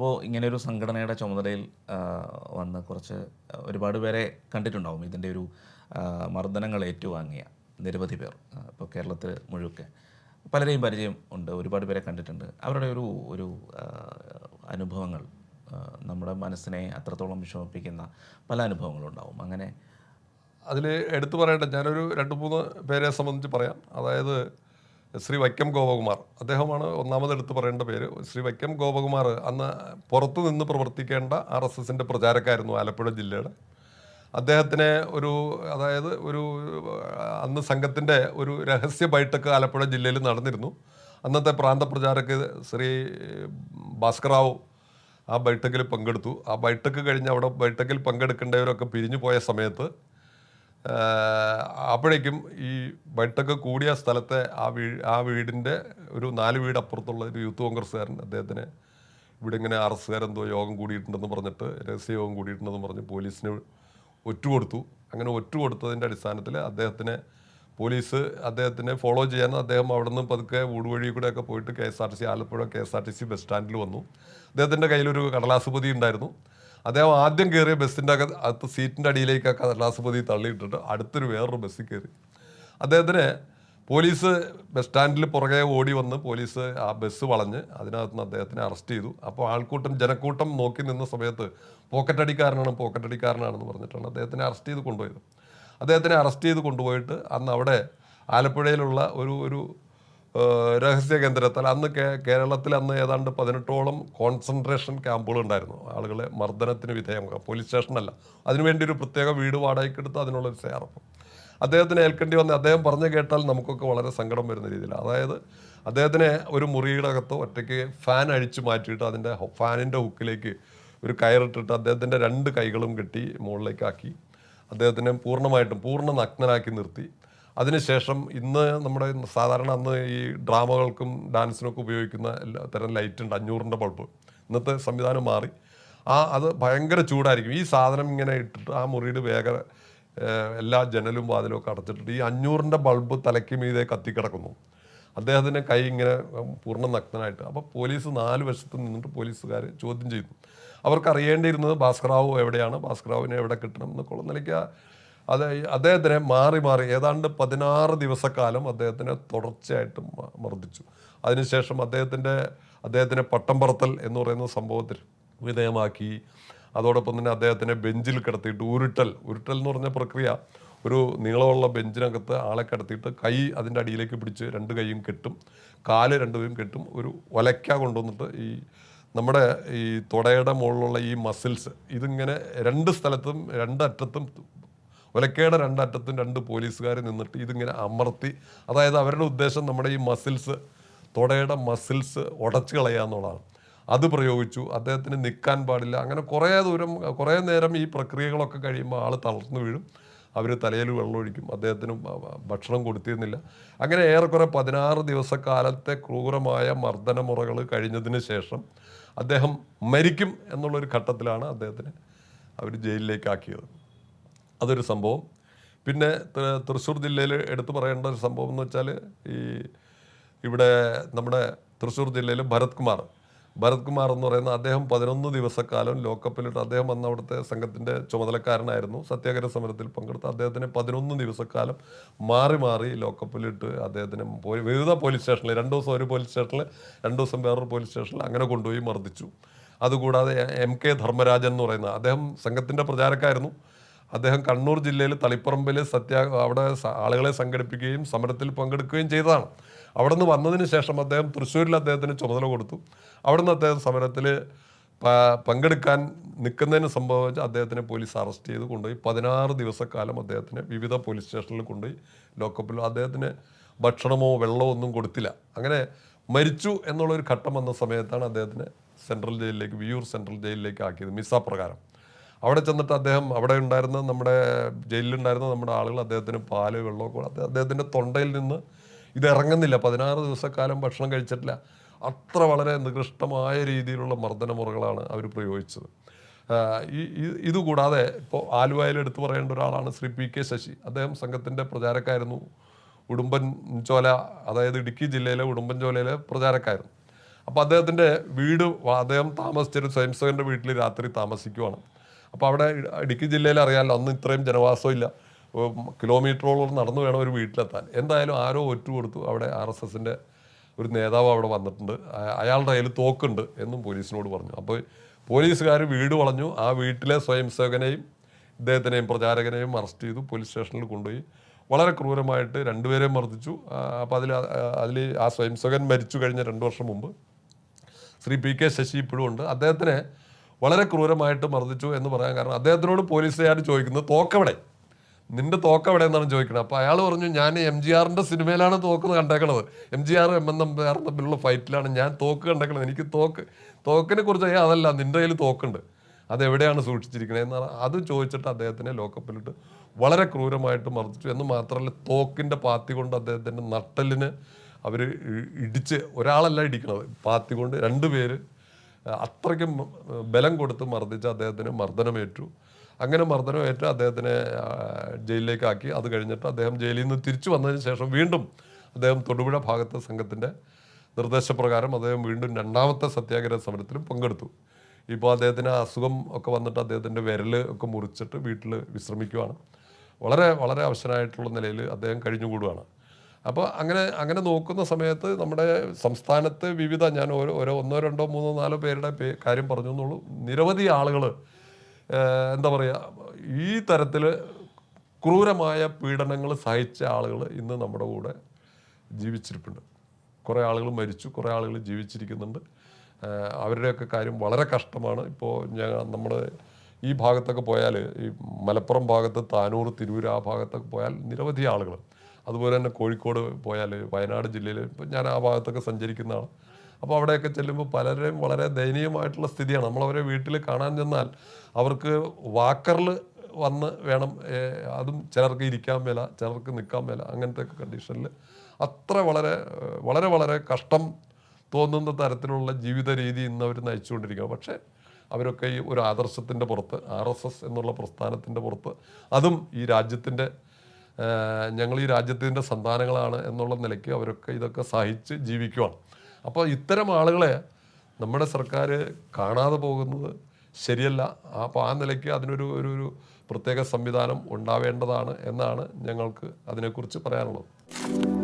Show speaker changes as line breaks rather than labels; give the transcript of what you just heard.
അപ്പോൾ ഇങ്ങനെ ഒരു സംഘടനയുടെ ചുമതലയിൽ വന്ന് കുറച്ച് ഒരുപാട് പേരെ കണ്ടിട്ടുണ്ടാവും. ഇതിന്റെ ഒരു മർദ്ദനങ്ങൾ ഏറ്റുവാങ്ങിയ നിരവധി പേർ ഇപ്പോൾ കേരളത്തിൽ മുഴുക്കെ. പലരെയും പരിചയം ഉണ്ട് ഒരുപാട് പേരെ കണ്ടിട്ടുണ്ട്. അവരുടെ ഒരു ഒരു അനുഭവങ്ങൾ നമ്മുടെ മനസ്സിനെ അത്രത്തോളം വിഷമിപ്പിക്കുന്ന പല അനുഭവങ്ങളുണ്ടാവും അങ്ങനെ
അതിൽ എടുത്തു പറയേണ്ട ഞാനൊരു രണ്ട് മൂന്ന് പേരെ സംബന്ധിച്ച് പറയാം. അതായത് ശ്രീ വൈക്കം ഗോപകുമാർ. അദ്ദേഹമാണ് ഒന്നാമത് എടുത്തു പറയേണ്ട പേര്. ശ്രീ വൈക്കം ഗോപകുമാർ അന്ന് പുറത്തു നിന്ന് പ്രവർത്തിക്കേണ്ട ആർ എസ് എസിന്റെ പ്രചാരക്കായിരുന്നു ആലപ്പുഴ ജില്ലയുടെ. അദ്ദേഹത്തിന് ഒരു അതായത് ഒരു അന്ന് സംഘത്തിന്റെ ഒരു രഹസ്യ ബൈഠക്ക് ആലപ്പുഴ ജില്ലയിൽ നടന്നിരുന്നു. അന്നത്തെ പ്രാന്ത പ്രചാരക്ക് ശ്രീ ഭാസ്കറാവു ആ ബൈഠക്കിൽ പങ്കെടുത്തു. ആ ബൈഠക്ക് കഴിഞ്ഞ് അവിടെ ബൈഠക്കിൽ പങ്കെടുക്കേണ്ടവരൊക്കെ പിരിഞ്ഞു പോയ സമയത്ത് അപ്പോഴേക്കും ഈ വെട്ടൊക്കെ കൂടിയ സ്ഥലത്തെ ആ വീ ആ വീടിന്റെ ഒരു നാല് വീട് അപ്പുറത്തുള്ള ഒരു യൂത്ത് കോൺഗ്രസ്സുകാരൻ അദ്ദേഹത്തിന് ഇവിടെ ഇങ്ങനെ ആർ എസ്സുകാരെന്തോ യോഗം കൂടിയിട്ടുണ്ടെന്ന് പറഞ്ഞിട്ട് രഹസ്യ യോഗം കൂടിയിട്ടുണ്ടെന്ന് പറഞ്ഞ് പോലീസിന് ഒറ്റുകൊടുത്തു. അങ്ങനെ ഒറ്റുകൊടുത്തതിന്റെ അടിസ്ഥാനത്തിൽ അദ്ദേഹത്തിനെ പോലീസ് അദ്ദേഹത്തിനെ ഫോളോ ചെയ്യാൻ അദ്ദേഹം അവിടെ നിന്ന് പതുക്കെ ഊടുവഴി കൂടെയൊക്കെ പോയിട്ട് K S R T C Alappuzha K S R T C bus സ്റ്റാൻഡിൽ വന്നു. അദ്ദേഹത്തിന്റെ കയ്യിലൊരു കടലാസുപതി ഉണ്ടായിരുന്നു. അദ്ദേഹം ആദ്യം കയറിയ ബസ്സിന്റെ അകത്ത് അകത്ത് സീറ്റിന്റെ അടിയിലേക്ക് കടലാസുപതി തള്ളിയിട്ടിട്ട് അടുത്തൊരു വേറൊരു ബസ്സിൽ കയറി അദ്ദേഹത്തിന് പോലീസ് ബസ് സ്റ്റാൻഡിൽ പുറകെ ഓടി വന്ന് പോലീസ് ആ ബസ് വളഞ്ഞ് അതിനകത്ത് നിന്ന് അദ്ദേഹത്തിനെ അറസ്റ്റ് ചെയ്തു. അപ്പോൾ ആൾക്കൂട്ടം ജനക്കൂട്ടം നോക്കി നിന്ന സമയത്ത് പോക്കറ്റടിക്കാരനാണ് പോക്കറ്റടിക്കാരനാണെന്ന് പറഞ്ഞിട്ടാണ് അദ്ദേഹത്തിനെ അറസ്റ്റ് ചെയ്ത് കൊണ്ടുപോയത്. അദ്ദേഹത്തിനെ അറസ്റ്റ് ചെയ്ത് കൊണ്ടുപോയിട്ട് അന്ന് അവിടെ ആലപ്പുഴയിലുള്ള ഒരു ഒരു രഹസ്യ കേന്ദ്രത്തിൽ അന്ന് കേരളത്തിൽ അന്ന് ഏതാണ്ട് പതിനെട്ടോളം കോൺസെൻട്രേഷൻ ക്യാമ്പുകൾ ഉണ്ടായിരുന്നു ആളുകളെ മർദ്ദനത്തിന് വിധേയമാക്കുക പോലീസ് സ്റ്റേഷനല്ല അതിനുവേണ്ടി ഒരു പ്രത്യേക വീട് വാടകയ്ക്ക് എടുത്ത് അതിനുള്ള ഒരു തയ്യാറെടുപ്പ്. അദ്ദേഹത്തിന് ഏൽക്കേണ്ടി വന്ന അദ്ദേഹം പറഞ്ഞു കേട്ടാൽ നമുക്കൊക്കെ വളരെ സങ്കടം വരുന്ന രീതിയിൽ അതായത് അദ്ദേഹത്തിനെ ഒരു മുറിയുടെ അകത്ത് ഒറ്റയ്ക്ക് ഫാൻ അഴിച്ചു മാറ്റിയിട്ട് അതിന്റെ ഫാനിന്റെ ഹുക്കിലേക്ക് ഒരു കയറിട്ടിട്ട് അദ്ദേഹത്തിന്റെ രണ്ട് കൈകളും കെട്ടി മുകളിലേക്കാക്കി. അദ്ദേഹത്തിനെ പൂർണമായിട്ടും പൂർണ നഗ്നനാക്കി നിർത്തി. അതിനുശേഷം ഇന്ന് നമ്മുടെ സാധാരണ അന്ന് ഈ ഡ്രാമകൾക്കും ഡാൻസിനൊക്കെ ഉപയോഗിക്കുന്ന എല്ലാ തരം ലൈറ്റ് ഉണ്ട് അഞ്ഞൂറിന്റെ ബൾബ്. ഇന്നത്തെ സംവിധാനം മാറി. ആ അത് ഭയങ്കര ചൂടായിരിക്കും. ഈ സാധനം ഇങ്ങനെ ഇട്ടിട്ട് ആ മുറിയുടെ വേഗ എല്ലാ ജനലും വാതിലും ഒക്കെ അടച്ചിട്ടിട്ട് ഈ അഞ്ഞൂറിന്റെ ബൾബ് തലയ്ക്ക് മീതെ കത്തിക്കിടക്കുന്നു. അദ്ദേഹത്തിന്റെ കൈ ഇങ്ങനെ പൂർണ നഗ്നനായിട്ട്. അപ്പോൾ പോലീസ് നാല് വശത്ത് നിന്നിട്ട് പോലീസുകാർ ചോദ്യം ചെയ്തു അവർക്ക് അറിയേണ്ടിയിരുന്നത് ഭാസ്കറാവു എവിടെയാണ് ഭാസ്കറാവിനെ എവിടെ കിട്ടണം എന്നൊക്കെയുള്ള നിലയ്ക്ക് അത് അദ്ദേഹത്തിനെ മാറി മാറി ഏതാണ്ട് പതിനാറ് ദിവസക്കാലം അദ്ദേഹത്തിനെ തുടർച്ചയായിട്ട് മർദ്ദിച്ചു. അതിനുശേഷം അദ്ദേഹത്തിന്റെ അദ്ദേഹത്തിനെ പട്ടം പറത്തൽ എന്ന് പറയുന്ന സംഭവത്തിൽ വിധേയമാക്കി. അതോടൊപ്പം തന്നെ അദ്ദേഹത്തിനെ ബെഞ്ചിൽ കിടത്തിയിട്ട് ഉരുട്ടൽ ഉരുട്ടൽ എന്ന് പറഞ്ഞ പ്രക്രിയ ഒരു നീളമുള്ള ബെഞ്ചിനകത്ത് ആളെ കിടത്തിയിട്ട് കൈ അതിന്റെ അടിയിലേക്ക് പിടിച്ച് രണ്ട് കൈയും കെട്ടും കാൽ രണ്ട് കൈയും കെട്ടും ഒരു ഒലയ്ക്ക കൊണ്ടുവന്നിട്ട് ഈ നമ്മുടെ ഈ തുടയുടെ മുകളിലുള്ള ഈ മസിൽസ് ഇതിങ്ങനെ രണ്ട് സ്ഥലത്തും രണ്ടറ്റത്തും ഒലക്കയുടെ രണ്ടറ്റത്തും രണ്ട് പോലീസുകാർ നിന്നിട്ട് ഇതിങ്ങനെ അമർത്തി അതായത് അവരുടെ ഉദ്ദേശം നമ്മുടെ ഈ മസിൽസ് തുടയുടെ മസിൽസ് ഉടച്ചു കളയുക എന്നുള്ളതാണ്. അത് പ്രയോഗിച്ചു അദ്ദേഹത്തിന് നിൽക്കാൻ പാടില്ല. അങ്ങനെ കുറേ ദൂരം കുറേ നേരം ഈ പ്രക്രിയകളൊക്കെ കഴിയുമ്പോൾ ആൾ തളർന്നു വീഴും. അവർ തലയിൽ വെള്ളമൊഴിക്കും അദ്ദേഹത്തിന് ഭക്ഷണം കൊടുത്തിരുന്നില്ല. അങ്ങനെ ഏറെക്കുറെ പതിനാറ് ദിവസക്കാലത്തെ ക്രൂരമായ മർദ്ദനമുറകൾ കഴിഞ്ഞതിന് ശേഷം അദ്ദേഹം മരിക്കും എന്നുള്ളൊരു ഘട്ടത്തിലാണ് അദ്ദേഹത്തിന് അവർ ജയിലിലേക്ക് ആക്കിയത് അതൊരു സംഭവം. പിന്നെ തൃശ്ശൂർ ജില്ലയിൽ എടുത്തു പറയേണ്ട ഒരു സംഭവം എന്ന് വെച്ചാൽ ഈ ഇവിടെ നമ്മുടെ തൃശ്ശൂർ ജില്ലയിൽ ഭരത് കുമാർ. ഭരത് കുമാർ എന്ന് പറയുന്ന അദ്ദേഹം പതിനൊന്ന് ദിവസക്കാലം ലോക്കപ്പിലിട്ട് അദ്ദേഹം വന്ന അവിടുത്തെ സംഘത്തിന്റെ ചുമതലക്കാരനായിരുന്നു. സത്യാഗ്രഹ സമരത്തിൽ പങ്കെടുത്ത അദ്ദേഹത്തിന് പതിനൊന്ന് ദിവസക്കാലം മാറി മാറി ലോക്കപ്പിലിട്ട് അദ്ദേഹത്തിന് വിവിധ പോലീസ് സ്റ്റേഷനിൽ രണ്ട് ദിവസം ഒരു പോലീസ് സ്റ്റേഷനിൽ രണ്ട് ദിവസം വേറൊരു പോലീസ് സ്റ്റേഷനിൽ അങ്ങനെ കൊണ്ടുപോയി മർദ്ദിച്ചു. അതുകൂടാതെ എം കെ ധർമ്മരാജൻ എന്ന് പറയുന്ന അദ്ദേഹം സംഘത്തിന്റെ പ്രചാരക്കായിരുന്നു. അദ്ദേഹം കണ്ണൂർ ജില്ലയിൽ തളിപ്പറമ്പിൽ സത്യാ അവിടെ ആളുകളെ സംഘടിപ്പിക്കുകയും സമരത്തിൽ പങ്കെടുക്കുകയും ചെയ്തതാണ്. അവിടെ നിന്ന് വന്നതിന് ശേഷം അദ്ദേഹം തൃശ്ശൂരിൽ അദ്ദേഹത്തിന് ചുമതല കൊടുത്തു. അവിടെ നിന്ന് അദ്ദേഹം സമരത്തിൽ പങ്കെടുക്കാൻ നിൽക്കുന്നതിന് സംഭവിച്ച് അദ്ദേഹത്തിനെ പോലീസ് അറസ്റ്റ് ചെയ്ത് കൊണ്ടുപോയി. പതിനാറ് ദിവസക്കാലം അദ്ദേഹത്തിനെ വിവിധ പോലീസ് സ്റ്റേഷനിൽ കൊണ്ടുപോയി. ലോക്കപ്പിൽ അദ്ദേഹത്തിന് ഭക്ഷണമോ വെള്ളമോ ഒന്നും കൊടുത്തില്ല. അങ്ങനെ മരിച്ചു എന്നുള്ളൊരു ഘട്ടം വന്ന സമയത്താണ് അദ്ദേഹത്തിനെ സെൻട്രൽ ജയിലിലേക്ക് വിയൂർ സെൻട്രൽ ജയിലിലേക്ക് ആക്കിയത് മിസ പ്രകാരം അവിടെ ചെന്നിട്ട് അദ്ദേഹം അവിടെ ഉണ്ടായിരുന്ന നമ്മുടെ ജയിലിലുണ്ടായിരുന്ന നമ്മുടെ ആളുകൾ അദ്ദേഹത്തിന് പാൽ വെള്ളമൊക്കെ കൊടുത്ത് അദ്ദേഹത്തിന്റെ തൊണ്ടയിൽ നിന്ന് ഇത് ഇറങ്ങുന്നില്ല. പതിനാറ് ദിവസക്കാലം ഭക്ഷണം കഴിച്ചിട്ടില്ല. അത്ര വളരെ നികൃഷ്ടമായ രീതിയിലുള്ള മർദ്ദനമുറകളാണ് അവർ പ്രയോഗിച്ചത്. ഈ ഇതുകൂടാതെ ഇപ്പോൾ ആലുവയിൽ എടുത്തു പറയേണ്ട ഒരാളാണ് ശ്രീ പി കെ ശശി. അദ്ദേഹം സംഘത്തിന്റെ പ്രചാരക്കായിരുന്നു. ഉടുമ്പൻ ചോല അതായത് ഇടുക്കി ജില്ലയിലെ ഉടുമ്പൻ ചോലയിലെ പ്രചാരക്കായിരുന്നു. അപ്പോൾ അദ്ദേഹത്തിന്റെ വീട് അദ്ദേഹം താമസിച്ചൊരു സ്വയംസേവന്റെ വീട്ടിൽ രാത്രി താമസിക്കുവാണ്. അപ്പോൾ അവിടെ ഇടുക്കി ജില്ലയിൽ അറിയാമല്ലോ അന്ന് ഇത്രയും ജനവാസം ഇല്ല. കിലോമീറ്ററോളം നടന്നു വേണം ഒരു വീട്ടിലെത്താൻ. എന്തായാലും ആരോ ഒറ്റ കൊടുത്തു. അവിടെ ആർ എസ് എസിന്റെ ഒരു നേതാവ് അവിടെ വന്നിട്ടുണ്ട്. അയ- അയാളുടെ കയ്യിൽ തോക്കുണ്ട് എന്നും പോലീസിനോട് പറഞ്ഞു. അപ്പോൾ പോലീസുകാർ വീട് വളഞ്ഞു. ആ വീട്ടിലെ സ്വയംസേവകനെയും ഇദ്ദേഹത്തിനെയും പ്രചാരകനെയും അറസ്റ്റ് ചെയ്തു. പോലീസ് സ്റ്റേഷനിൽ കൊണ്ടുപോയി. വളരെ ക്രൂരമായിട്ട് രണ്ടുപേരെയും മർദ്ദിച്ചു. അപ്പോൾ അതിൽ അതിൽ ആ സ്വയംസേവകൻ മരിച്ചു കഴിഞ്ഞ രണ്ട് വർഷം മുമ്പ്. ശ്രീ പി കെ ശശി ഇപ്പോഴും ഉണ്ട്. അദ്ദേഹത്തിനെ വളരെ ക്രൂരമായിട്ട് മർദ്ദിച്ചു എന്ന് പറയാൻ കാരണം അദ്ദേഹത്തിനോട് പോലീസുകാർ ചോദിക്കുന്നത് തോക്കവിടെ? നിന്റെ തോക്കവിടെ എന്നാണ് ചോദിക്കുന്നത്. അപ്പോൾ അയാൾ പറഞ്ഞു ഞാൻ എം ജി ആറിന്റെ സിനിമയിലാണ് തോക്ക് കണ്ടേക്കണത്. M G R M N Nambiar തമ്മിലുള്ള ഫൈറ്റിലാണ് ഞാൻ തോക്ക് കണ്ടേക്കണത്. എനിക്ക് തോക്ക് തോക്കിനെ കുറിച്ച് അതല്ല നിന്റെ കയ്യിൽ തോക്കുണ്ട്. അതെവിടെയാണ് സൂക്ഷിച്ചിരിക്കുന്നത്? എന്ന് അത് ചോദിച്ചിട്ട് അദ്ദേഹത്തിനെ ലോക്കപ്പിലിട്ട് വളരെ ക്രൂരമായിട്ട് മർദ്ദിച്ചു. എന്ന് മാത്രമല്ല തോക്കിന്റെ പാത്തി കൊണ്ട് അദ്ദേഹത്തിന്റെ നട്ടലിന് അവർ ഇടിച്ച് ഒരാളല്ല ഇടിക്കണത്. പാത്തി കൊണ്ട് രണ്ടുപേര് അത്രയ്ക്കും ബലം കൊടുത്ത് മർദ്ദിച്ച് അദ്ദേഹത്തിന് മർദ്ദനമേറ്റു. അങ്ങനെ മർദ്ദനമേറ്റ് അദ്ദേഹത്തിനെ ജയിലിലേക്കാക്കി. അത് കഴിഞ്ഞിട്ട് അദ്ദേഹം ജയിലിൽ നിന്ന് തിരിച്ചു വന്നതിന് ശേഷം വീണ്ടും അദ്ദേഹം തൊടുപുഴ ഭാഗത്തെ സംഘത്തിന്റെ നിർദ്ദേശപ്രകാരം അദ്ദേഹം വീണ്ടും രണ്ടാമത്തെ സത്യാഗ്രഹ സമരത്തിലും പങ്കെടുത്തു. ഇപ്പോൾ അദ്ദേഹത്തിന് അസുഖം ഒക്കെ വന്നിട്ട് അദ്ദേഹത്തിന്റെ വിരൽ ഒക്കെ മുറിച്ചിട്ട് വീട്ടിൽ വിശ്രമിക്കുവാണ്. വളരെ വളരെ അവശനായിട്ടുള്ള നിലയിൽ അദ്ദേഹം കഴിഞ്ഞുകൂടുകയാണ് അപ്പോൾ അങ്ങനെ അങ്ങനെ നോക്കുന്ന സമയത്ത് നമ്മുടെ സംസ്ഥാനത്ത് വിവിധ ഞാൻ ഓരോ ഓരോ ഒന്നോ രണ്ടോ മൂന്നോ നാലോ പേരുടെ പേ കാര്യം പറഞ്ഞു എന്നുള്ളൂ. നിരവധി ആളുകൾ എന്താ പറയുക ഈ തരത്തിൽ ക്രൂരമായ പീഡനങ്ങൾ സഹിച്ച ആളുകൾ ഇന്ന് നമ്മുടെ കൂടെ ജീവിച്ചിരിപ്പുണ്ട്. കുറേ ആളുകൾ മരിച്ചു കുറേ ആളുകൾ ജീവിച്ചിരിക്കുന്നുണ്ട്. അവരുടെയൊക്കെ കാര്യം വളരെ കഷ്ടമാണ്. ഇപ്പോൾ ഞാൻ നമ്മുടെ ഈ ഭാഗത്തൊക്കെ പോയാൽ ഈ മലപ്പുറം ഭാഗത്ത് താനൂർ തിരൂർ ആ ഭാഗത്തൊക്കെ പോയാൽ നിരവധി ആളുകൾ അതുപോലെ തന്നെ കോഴിക്കോട് പോയാൽ വയനാട് ജില്ലയിൽ ഇപ്പം ഞാൻ ആ ഭാഗത്തൊക്കെ സഞ്ചരിക്കുന്നതാണ്. അപ്പോൾ അവിടെയൊക്കെ ചെല്ലുമ്പോൾ പലരെയും വളരെ ദയനീയമായിട്ടുള്ള സ്ഥിതിയാണ്. നമ്മളവരെ വീട്ടിൽ കാണാൻ ചെന്നാൽ അവർക്ക് വാക്കറിൽ വന്ന് വേണം അതും ചിലർക്ക് ഇരിക്കാൻ മേല ചിലർക്ക് നിൽക്കാൻ മേല അങ്ങനത്തെ കണ്ടീഷനിൽ അത്ര വളരെ വളരെ വളരെ കഷ്ടം തോന്നുന്ന തരത്തിലുള്ള ജീവിത രീതി ഇന്ന് അവർ നയിച്ചുകൊണ്ടിരിക്കുക പക്ഷേ അവരൊക്കെ ഈ ഒരു ആദർശത്തിന്റെ പുറത്ത് ആർ എസ് എസ് എന്നുള്ള പ്രസ്ഥാനത്തിന്റെ പുറത്ത് അതും ഈ രാജ്യത്തിന്റെ ഞങ്ങൾ ഈ രാജ്യത്തിന്റെ സന്താനങ്ങളാണ് എന്നുള്ള നിലയ്ക്ക് അവരൊക്കെ ഇതൊക്കെ സഹിച്ച് ജീവിക്കുവാണ്. അപ്പോൾ ഇത്തരം ആളുകളെ നമ്മുടെ സർക്കാർ കാണാതെ പോകുന്നത് ശരിയല്ല. അപ്പോൾ ആ നിലയ്ക്ക് അതിനൊരു ഒരു ഒരു പ്രത്യേക സംവിധാനം ഉണ്ടാവേണ്ടതാണ് എന്നാണ് ഞങ്ങൾക്ക് അതിനെക്കുറിച്ച് പറയാനുള്ളത്.